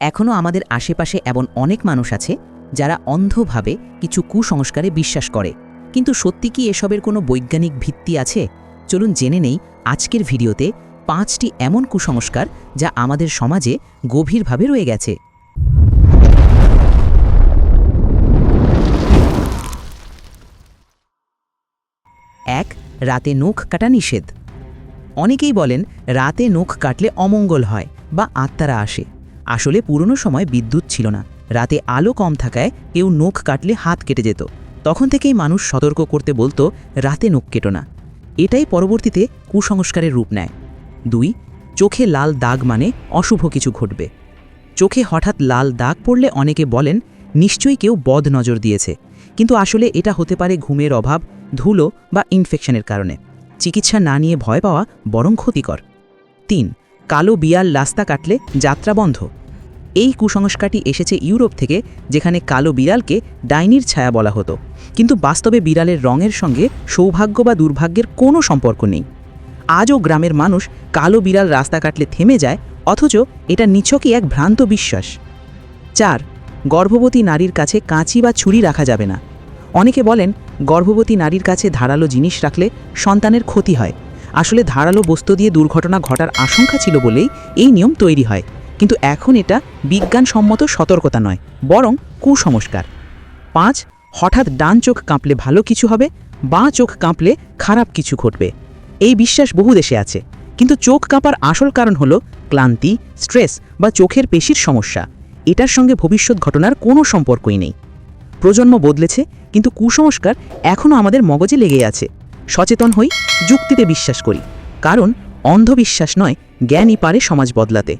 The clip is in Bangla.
এখনও আমাদের আশেপাশে এমন অনেক মানুষ আছে যারা অন্ধভাবে কিছু কুসংস্কারে বিশ্বাস করে। কিন্তু সত্যি কি এসবের কোনো বৈজ্ঞানিক ভিত্তি আছে? চলুন জেনে নেই আজকের ভিডিওতে পাঁচটি এমন কুসংস্কার যা আমাদের সমাজে গভীরভাবে রয়ে গেছে। এক, রাতে নখ কাটা নিষেধ। অনেকেই বলেন, রাতে নখ কাটলে অমঙ্গল হয় বা আত্মারা আসে। আসলে পুরনো সময় বিদ্যুৎ ছিল না। রাতে আলো কম থাকায় কেউ নখ কাটলে হাত কেটে যেত। তখন থেকেই মানুষ সতর্ক করতে বলতো, রাতে নখ কেটো না। এটাই পরবর্তীতে কুসংস্কারের রূপ নেয়। দুই, চোখে লাল দাগ মানে অশুভ কিছু ঘটবে। চোখে হঠাৎ লাল দাগ পড়লে অনেকে বলেন, নিশ্চয়ই কেউ বদ নজর দিয়েছে। কিন্তু আসলে এটা হতে পারে ঘুমের অভাব, ধুলো বা ইনফেকশনের কারণে। চিকিৎসা না নিয়ে ভয় পাওয়া বরং ক্ষতিকর। তিন কালো বিয়াল রাস্তা কাটলে যাত্রা বন্ধ। এই কুসংস্কারটি এসেছে ইউরোপ থেকে, যেখানে কালো বিড়ালকে ডাইনির ছায়া বলা হতো। কিন্তু বাস্তবে বিড়ালের রঙের সঙ্গে সৌভাগ্য বা দুর্ভাগ্যের কোনো সম্পর্ক নেই। আজও গ্রামের মানুষ কালো বিড়াল রাস্তা কাটলে থেমে যায়, অথচ এটা নিছকই এক ভ্রান্ত বিশ্বাস। চার, গর্ভবতী নারীর কাছে কাঁচি বা ছুরি রাখা যাবে না। অনেকে বলেন, গর্ভবতী নারীর কাছে ধারালো জিনিস রাখলে সন্তানের ক্ষতি হয়। আসলে ধারালো বস্তু দিয়ে দুর্ঘটনা ঘটার আশঙ্কা ছিল বলেই এই নিয়ম তৈরি হয়। কিন্তু এখন এটা বিজ্ঞানসম্মত সতর্কতা নয়, বরং কুসংস্কার। পাঁচ, হঠাৎ ডান চোখ কাঁপলে ভালো কিছু হবে, বাঁ চোখ কাঁপলে খারাপ কিছু ঘটবে। এই বিশ্বাস বহু দেশে আছে। কিন্তু চোখ কাঁপার আসল কারণ হলো ক্লান্তি, স্ট্রেস বা চোখের পেশির সমস্যা। এটার সঙ্গে ভবিষ্যৎ ঘটনার কোনো সম্পর্কই নেই। প্রজন্ম বদলেছে, কিন্তু কুসংস্কার এখনও আমাদের মগজে লেগে আছে। সচেতন হই যুক্তিতে বিশ্বাস করি। কারণ অন্ধবিশ্বাস নয় জ্ঞানই পারে সমাজ বদলাতে।